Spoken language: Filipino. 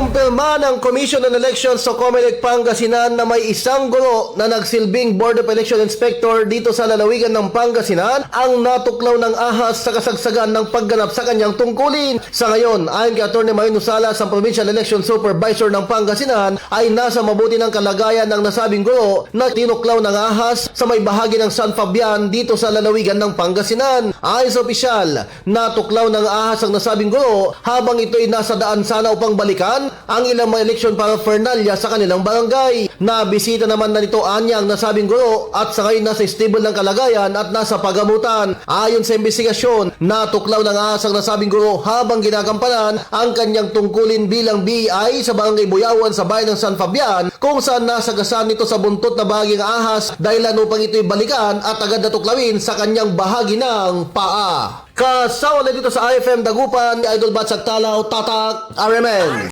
Kinumpirma ng Commission on Elections sa Comelec Pangasinan na may isang guro na nagsilbing Board of Election Inspector dito sa lalawigan ng Pangasinan ang natuklaw ng ahas sa kasagsagan ng pagganap sa kanyang tungkulin. Sa ngayon, ayon kay Atty. Mayon Salas, ang Provincial Election Supervisor ng Pangasinan ay nasa mabuti ng kalagayan ng nasabing guro na tinuklaw ng ahas sa may bahagi ng San Fabian dito sa lalawigan ng Pangasinan. Ayon sa opisyal, natuklaw ng ahas ang nasabing guro habang ito ay nasa daan sana upang balikan ang ilang mga eleksyon paraphernalia sa kanilang barangay. Nabisita naman na nito anya ang nasabing guro at sa ngayon nasa stable ng kalagayan at nasa pagamutan. Ayon sa investigasyon, natuklaw ng ahas nasabing guro habang ginagampanan ang kanyang tungkulin bilang BI sa barangay Buyawan sa bayan ng San Fabian kung saan nasagasaan nito sa buntot na bahagi ng ahas dahilan upang ito'y balikan at agad natuklawin sa kanyang bahagi ng paa. Kasama na dito sa IFM Dagupan, Idol Batch at Talaw, Tatak, RMN.